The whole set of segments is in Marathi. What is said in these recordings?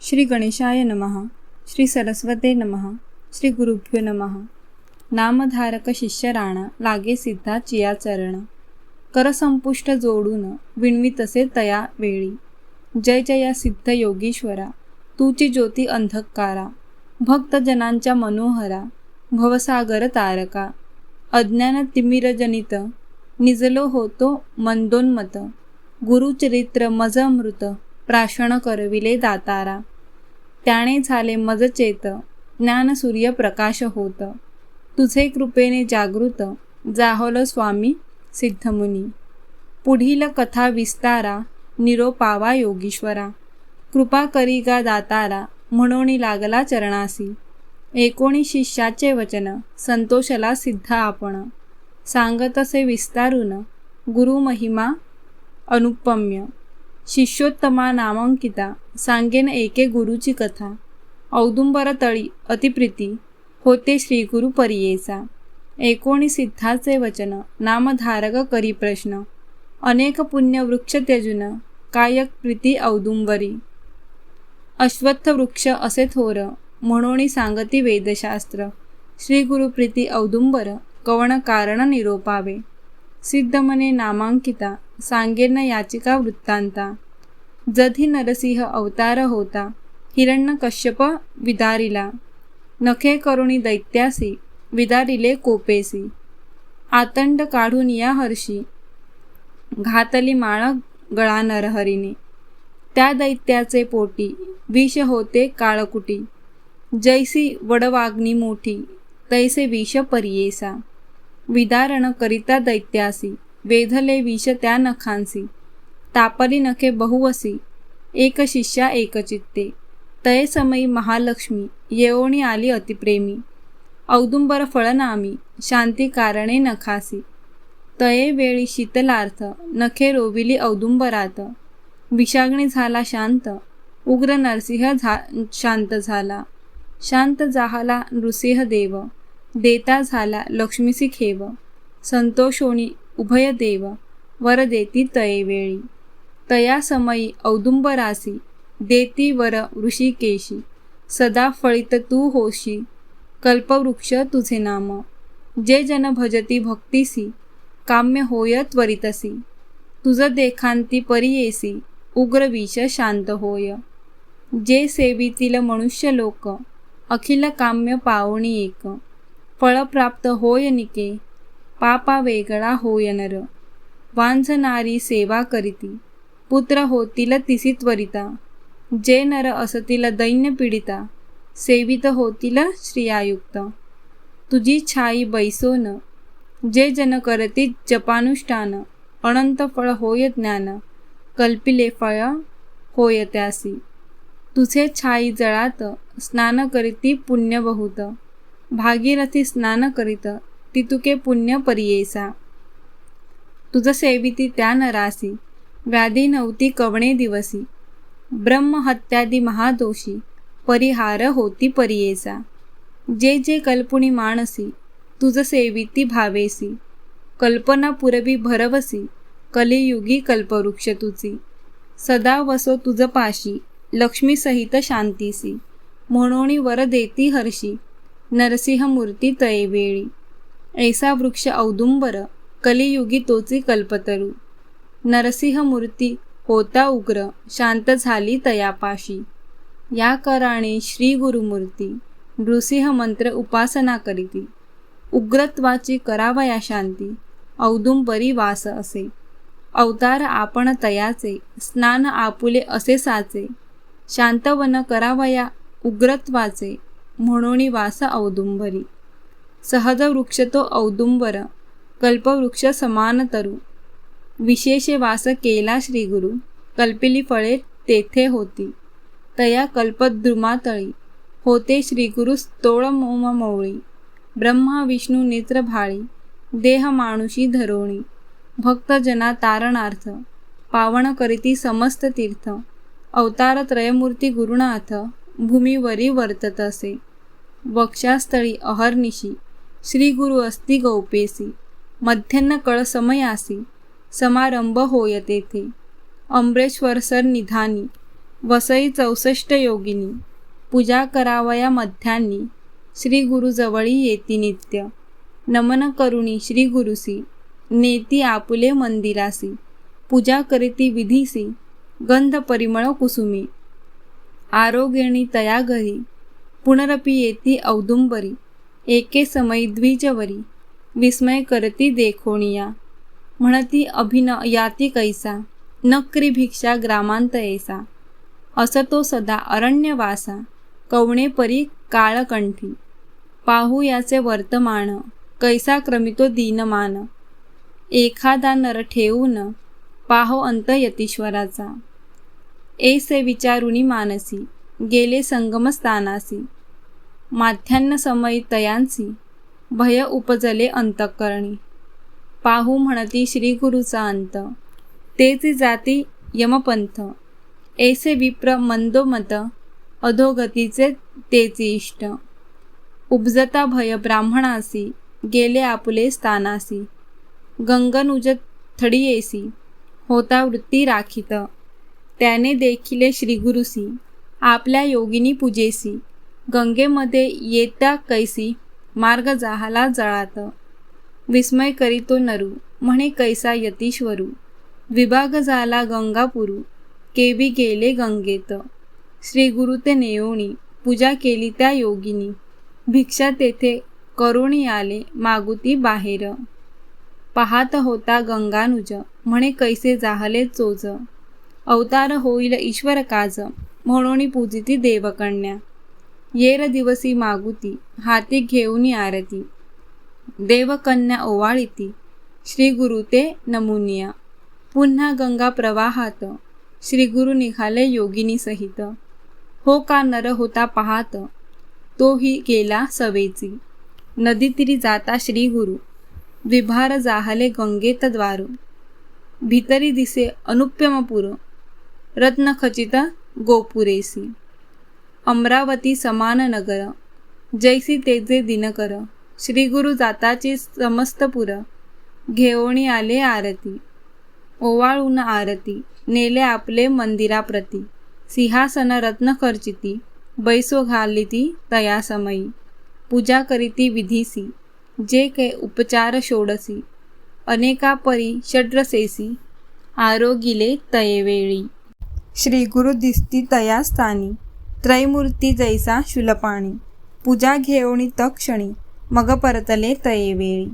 श्री गणेशाय नमः श्री सरस्वते नमः श्री गुरुभ्यो नमः. नामधारक शिष्य राणा लागे सिद्धा चिया चरण. करसंपुष्ट जोडून विणवी तसे तया वेळी. जय जया सिद्ध योगीश्वरा तूची ज्योती अंधकारा. भक्तजनांच्या मनोहरा भवसागर तारका. अज्ञान तिमिरजनित निजलो होतो मंदोन्मत. गुरुचरित्र मज अमृत. प्राशन करविले दातारा. त्याने झाले मजचेत. ज्ञानसूर्य ज्ञान प्रकाश होत. तुझे कृपेने जागृत. जाहोल स्वामी सिद्धमुनी. पुढील कथा विस्तारा. निरोपावा योगीश्वरा. कृपा करी गा दातारा म्हणून लागला चरणासी. एकोणी शिष्याचे वचन. संतोषला सिद्ध आपण. सांगतसे विस्तारून. गुरुमहिमा अनुपम्य. शिष्योत्तमा नामांकिता सांगेन एके गुरुची कथा. औदुंबर तळी अतिप्रीती होते श्री गुरु परियेचा एकोणी सिद्धाचे वचन नामधारक करी प्रश्न. अनेक पुण्य वृक्ष त्यजुन कायक प्रीती औदुंबरी. अश्वत्थ वृक्ष असे थोर म्हणून सांगती वेदशास्त्र. श्री गुरुप्रीती औदुंबर कवण कारण निरोपावे. सिद्धमने नामांकिता सांगेन याचिका वृत्तांता. जधी नरसिंह अवतार होता हिरण्य कश्यप विदारिला. नखे करुणी दैत्यासी विदारिले कोपेसी. आतंड काढून या हर्षी. घातली माळ गळा नरहरीने त्या दैत्याचे पोटी विष होते काळकुटी. जैसी वडवाग्नी मोठी तैसे विष परियेसा. विदारण करिता दैत्यासी वेधले विष त्या नखांसी. तापली नखे बहुवसी एक शिष्या एकचित्ते तय समयी महालक्ष्मी येवणी आली अतिप्रेमी. औदुंबर फळनामी शांती कारणे नखासी. तये वेळी शीतलार्थ नखे रोविली औदुंबरात. विषाग्नी झाला शांत उग्र नरसिंह झा शांत झाला. शांत झाला नृसिंह देव देता झाला लक्ष्मीसी खेव. संतोषोणी उभय देव वर देती तये वेळी. तया समयी औदुंबरासी देती वर ऋषिकेशी सदा फळित तू होशी कल्पवृक्ष तुझे नाम। जे जन भजती भक्तीसी काम्य होय त्वरितसी। तुझ देखांती परियेसी उग्र विष शांत होय। जे सेवितील मनुष्य लोक अखिल काम्य पावणी एक। फळप्राप्त होय निके पापा वेगळा होय नर। वांझनारी सेवा करीती। पुत्र होतील तिसी त्वरिता. जे नर असतील दैन्य पीडिता. सेवित होतील श्रियायुक्त. तुझी छाई बैसोन जे जन करती जपानुष्ठान. अनंत फळ होय ज्ञान. कल्पिले फळ होय त्यासी. तुझे छाई जळात स्नान करीती पुण्य बहुत भागीरथी स्नान करीत ती तुके पुण्य परियेसा. तुझं सेविती त्या नरासी. व्याधी नव्हती कवणे दिवसी. ब्रह्महत्यादी महादोषी. परिहार होती परियेचा जे जे कल्पुणी माणसी तुझ सेविती भावेसी. कल्पना पुरवी भरवसी. कलियुगी कल्पवृक्ष तुझी. सदा वसो तुझ पाशी. लक्ष्मी सहित शांतीसी. म्हणून वर देती हर्षी. नरसिंह मूर्ती तये वेळी. ऐसा वृक्ष औदुंबर. कलियुगी तोची कल्पतरू. नरसिंहमूर्ती होता उग्र शांत झाली तयापाशी. या कराने श्री गुरुमूर्ती नृसिंह मंत्र उपासना करीती. उग्रत्वाची करावया शांती औदुंबरी वास असे. अवतार आपण तयाचे स्नान आपुले असे साचे. शांतवन करावया उग्रत्वाचे म्हणून वास औदुंबरी. सहज वृक्ष तो औदुंबर कल्पवृक्ष समान तरू. विशेष वास केला श्रीगुरु कल्पिली फळे तेथे होती. तया कल्पद्रुमातळी. होते श्रीगुरु स्तोळ मोममोळी ब्रह्मा विष्णू नेत्र भाळी. देह माणुशी धरोणी. भक्तजना तारणार्थ. पावन करीती समस्त तीर्थ. अवतार त्रयमूर्ती गुरुनाथ. भूमीवरी वर्तत असे. वक्षास्थळी अहर्निशी. श्री गुरु अस्ति गौपेसी मध्यान्न कळ समयासी समारंभ होय तेथे. अमरेश्वर सर निधानी वसई चौसष्ट योगिनी पूजा करावया मध्यान्नी श्री गुरुजवळी येती नित्य. नमन करुणी श्री गुरुसी नेती आपुले मंदिरासी पूजा करीती विधीसी गंध परिमळ कुसुमी. आरोग्यणी तया घरी पुनरपि येती औदुंबरी एके समयी द्विजवरी विस्मय करती देखोणिया. म्हणती अभिन याती कैसा नक्री भिक्षा ग्रामांत येसा. असतो सदा अरण्यवासा कवणे परी काळकंठी. पाहू याचे वर्तमान कैसा क्रमितो दीनमान. एखादा नर ठेवून पाहो अंत यतीश्वराचा. ऐसे विचारुणी मानसी गेले संगमस्थानासी. माध्यान्न समयी तयांसी भय उपजले अंतकरणी. पाहू म्हणती श्री गुरुचा अंत. तेच जाती यमपंथ. ऐसे विप्र मंदोमत अधोगतीचे तेची इष्ट. उपजता भय ब्राह्मणासी गेले आपले स्थानासी. गंगनुज थडियेसी होता वृत्ती राखीत. त्याने देखिले श्रीगुरुसी आपल्या योगिनी पूजेसी. गंगेमध्ये येता कैसी मार्ग जाहाला जळात. विस्मय करीतो नरू म्हणे कैसा यतीश्वरू. विभाग झाला गंगापुरू केवी गेले गंगेत. श्री गुरु ते नेयोणी पूजा केली त्या योगिनी. भिक्षा तेथे करुणी आले मागुती बाहेर. पाहात होता गंगानुज म्हणे कैसे जाहले चोज. अवतार होईल ईश्वर काज म्हणून पूजिती देवकन्या. येर दिवसी मागुती हाती घेऊनी आरती. देवकन्या ओवाळीती. श्री गुरु ते नमुनिया. पुन्हा गंगा प्रवाहात. श्री गुरु निघाले योगिनी सहित. हो का नर होता पाहात. तोही गेला सवेची. नदीतीरी जाता श्री गुरु विभार जाहले गंगेत द्वारू. भितरी दिसे अनुप्यमपुर. रत्नखचित गोपुरेसी. अमरावती समान नगर. जैसी तेजे दिनकर. श्री गुरु जाताची समस्तपुर घेऊणी आले आरती. ओवाळून आरती. नेले आपले मंदिराप्रती. सिंहासन रत्न खर्चिती. बैसो घालिती तया समयी पूजा करीती विधीसी. जे के उपचार षोडसी. अनेका परी षड्रसेसी. आरोगिले तयेवेळी. श्री गुरु दिसती तया स्थानी त्रैमूर्ती जैसा शुलपाणी. पूजा घेऊणी तक्षणी. मग परतले तयेवेळी.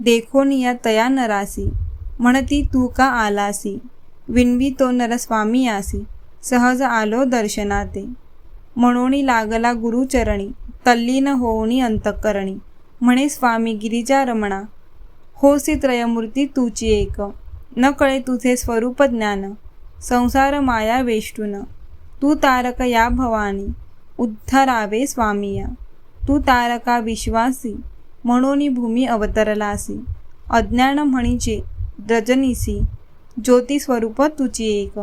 देखोन या तया नरासी म्हणती तू का आलासी? विनवी तो नरस्वामी आसी सहज आलो दर्शनाते. म्हणून लागला गुरुचरणी तल्लीन होऊनी अंतकरणी. म्हणे स्वामी गिरिजा रमणा होसी त्रयमूर्ती तुची एक. न कळे तुझे स्वरूप ज्ञान संसार माया वेष्टून. तू तारक या भवानी उद्धरावे स्वामिया. तू तारका विश्वासी म्हणून भूमी अवतरलासी अज्ञान म्हणीचे रजनीसी ज्योती स्वरूप तुची एक.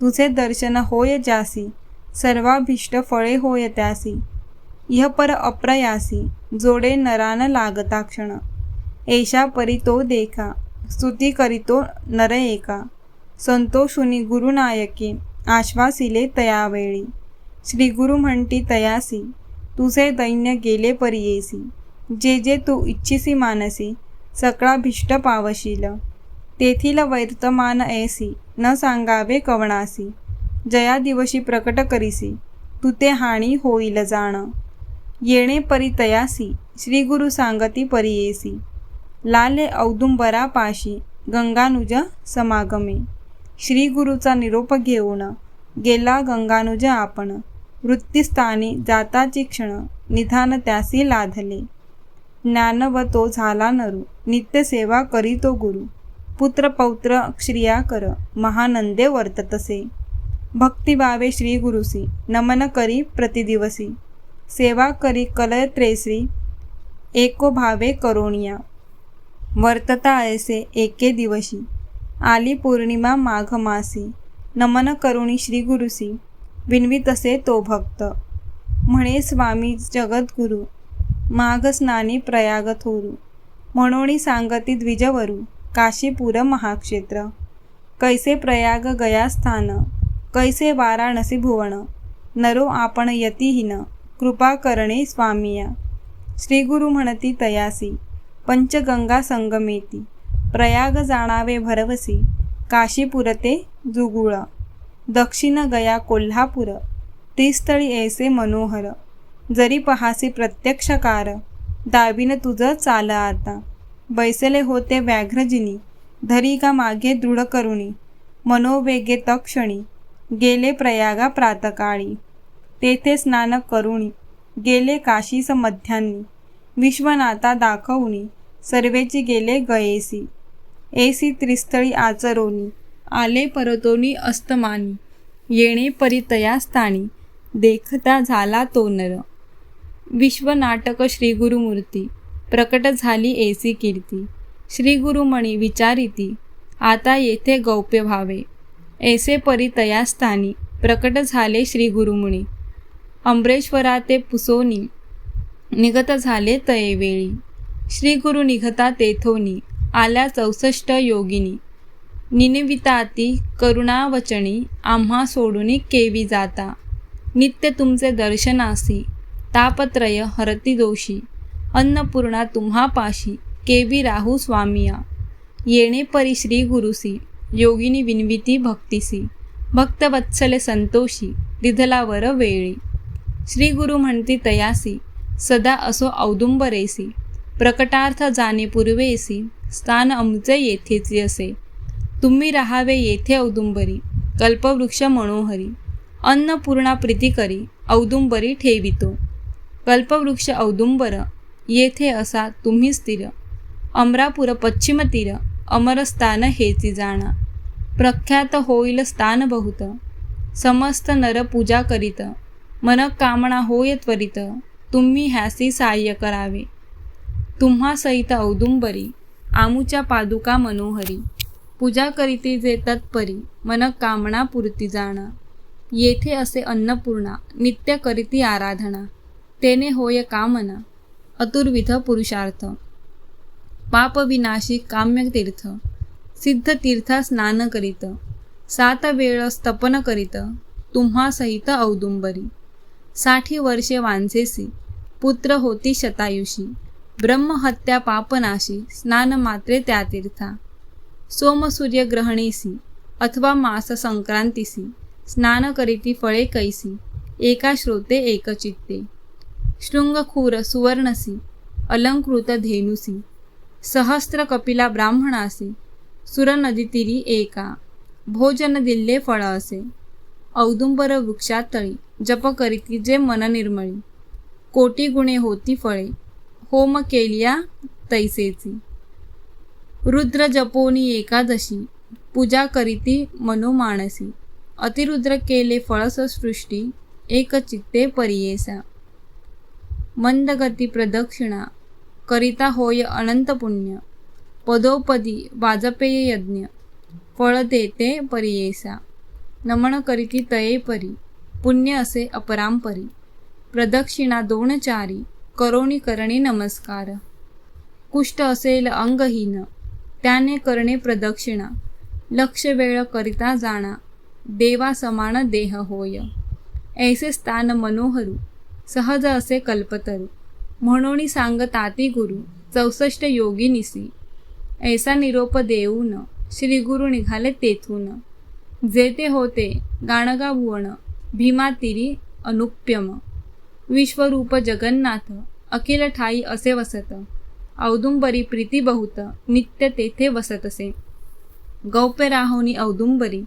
तुझे दर्शन होय जासी सर्वाभीष्ट फळे होय त्यासी. इह पर अप्रयासी जोडे नरान लागता क्षण. ऐशा परी तो देखा स्तुती करीतो नर एका. संतोषुनी गुरुनायके आश्वासिले तयावेळी. श्रीगुरु म्हणती तयासी तुझे दैन्य गेले परियेसी जे जे तू इच्छिसी मानसी सकळा भिष्ट पावशील. तेथील वर्तमान ऐसी न सांगावे कवणासी. जया दिवशी प्रकट करीसी तू ते हाणी होईल जाण. येणे परी तयासी श्री गुरु सांगती परियेसी लाले औदुंबरा पाशी गंगानुज समागमे. श्रीगुरूचा निरोप घेऊन गेला गंगानुज आपण. वृत्तीस्थानी जाताची क्षण निधान त्यासी लाधले. ज्ञान व तो झाला नरू नित्यसेवा करीतो गुरु. पुत्र पौत्र श्रिया कर महानंदे वर्ततसे. भक्तिभावे श्री गुरुसी नमन करी प्रतिदिवसी. सेवा करी कलय त्रेसी एको भावे करोणिया. वर्तता ऐसे एके दिवशी. आली पौर्णिमा माघमासी नमन करुणी श्री गुरुसी विनवी तसे तो भक्त. म्हणे स्वामी जगद्गुरु माघ स्नानी प्रयाग थोरू म्हणोणी सांगती द्विजवरू काशीपुर महाक्षेत्र. कैसे प्रयाग गया स्थान कैसे वाराणसी भुवन नरो आपण यतिहीन कृपा करणे स्वामिया. श्री गुरु म्हणती तयासी पंचगंगा संगमेती प्रयाग जाणावे भरवसी काशीपुरते जुगुळ. दक्षिण गया कोल्हापूर. तीस्थळी ऐसे मनोहर. जरी पहासी प्रत्यक्षकार दाबीन तुझं चाल आता. बैसले होते व्याघ्रजिनी धरी का मागे दृढ करुणी. मनोवेगे तक्षणी गेले प्रयागा प्रातकाळी. तेथे स्नान करुणी गेले काशीस मध्यान्नी विश्वनाथा दाखवणी सर्वेची गेले गयेसी. एसी त्रिस्थळी आचरोनी. आले परतोनी अस्तमानी. येणे परितया स्थानी देखता झाला तो नर. विश्वनाटक श्री गुरुमूर्ती प्रकट झाली एसी कीर्ती. श्री गुरुमणी विचारिती आता येथे गौप्य व्हावे. ऐसे परितया स्थानी प्रकट झाले श्रीगुरुमुनी. अमरेश्वरा ते पुसोनी. निगत झाले तयेवेळी श्री गुरु निघता तेथोनी. आल्या चौसष्ट योगिनी. निनिविताती करुणावचनी आम्हा सोडूनी केवी जाता. नित्य तुमचे दर्शनासी तापत्रय हरती दोषी अन्नपूर्णा तुम्हा पाशी केवी राहू स्वामिया. येणे परी श्री गुरुसी योगिनी विनविती भक्तिसी. भक्तवत्सले संतोषी दिधलावर वेळी. श्री गुरु म्हणती तयासी सदा असो औदुंबरेसी. प्रकटार्थ जाणे पूर्वेसी स्थान आमचे येथेच असे. तुम्ही राहावे येथे औदुंबरी कल्पवृक्ष मनोहरी अन्नपूर्णा प्रीतिकरी औदुंबरी ठेवितो. कल्पवृक्ष औदुंबर येथे असा तुम्ही स्थिर. अमरापूर पश्चिम तीर अमरस्थान हेची जाणा. प्रख्यात होईल स्थान बहुत. समस्त नर पूजा करीत. मन कामना होय त्वरित. तुम्ही ह्यासी सहाय्य करावे. तुम्हा सहित औदुंबरी आमुच्या पादुका मनोहरी. पूजा करीती जे तत्परी मन कामना पुरती जाणा. येथे असे अन्नपूर्णा नित्य करीती आराधना. तेने होय कामना अतुर्विध पुरुषार्थ. पापविनाशी काम्यतीर्थ सिद्ध तीर्था स्नान करीत. सात वेळ स्तपन करीत. तुम्हा सहित औदुंबरी. साठी वर्षे वांझेसी. पुत्र होती शतायुषी. ब्रह्महत्या पापनाशी स्नान मात्रे त्या तीर्था. सोमसूर्यग्रहणेसी अथवा मास संक्रांतीसी स्नान करीती फळे कैसी एका श्रोते एकचित्ते. शृंगखूर सुवर्णसी अलंकृत धेनुसी सहस्र कपिला ब्राह्मणासी सुरनदीतिरी एका भोजन दिल्ले फळ असे औदुंबर वृक्षातळी जप करीती जे मन निर्मळी कोटी गुणे होती फळे होम केलिया तैसेची रुद्र जपोनी एकादशी. पूजा करीती मनोमानसी अतिरुद्र केले फळससृष्टी एकचित्ते परियेसा. मंदगती प्रदक्षिणा करिता होय अनंत पुण्य. पदोपदी वाजपेय यज्ञ फळ देते परियेसा. नमन करीती तये परी पुण्य असे अपरांपरी. प्रदक्षिणा दोन चारी करोणी करणे नमस्कार. कुष्ठ असेल अंगहीन. त्याने करणे प्रदक्षिणा. लक्ष वेळ करिता जाणा. देवा समान देह होय. ऐसे स्थान मनोहरू. सहज असे कल्पतरू. म्हणून सांगताती गुरु चौसष्ट योगी निसी. ऐसा निरोप देऊन श्री गुरु निघाले तेथून. जे ते होते गाणगा भुवन भीमातिरी अनुप्यम. विश्वरूप जगन्नाथ अखिल ठाई असे वसत. औदुंबरी प्रीतीबहुत नित्य तेथे वसतसे गौप्य राहोनी औदुंबरी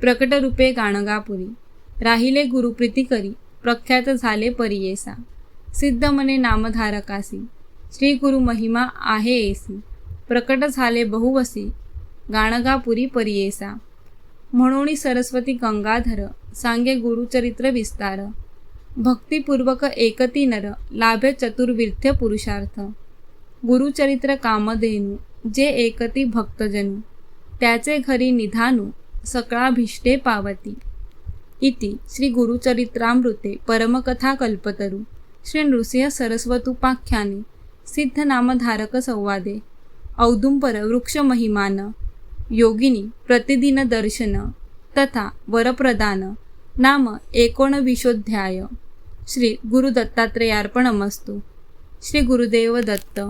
प्रकट रूपे गाणगापुरी. राहिले गुरु प्रीती करी प्रख्यात झाले परियेसा. सिद्ध मने नामधारकासी. श्री गुरु महिमा आहे एसी. प्रकट झाले बहुवसी गाणगापुरी परियेसा. म्हणून सरस्वती गंगाधर सांगे गुरुचरित्र विस्तार. भक्तिपूर्वक एकती नर लाभे चतुर्विर्थ्य पुरुषार्थ. गुरुचरित्र कामधेनू जे एकती भक्तजनू त्याचे घरी निधानू सकळाभिष्टे पावती. इति श्री गुरुचरित्रामृते परमकथा कल्पतरू श्री नृसिंह सरस्वतुपाख्याने सिद्धनामधारक संवादे औदुंबर वृक्ष महिमान योगिनी प्रतिदिन दर्शन तथा वरप्रदान नाम एकोणविशोध्याय. श्री गुरुदत्तात्रेयार्पणमस्तु. श्री गुरुदेव दत्त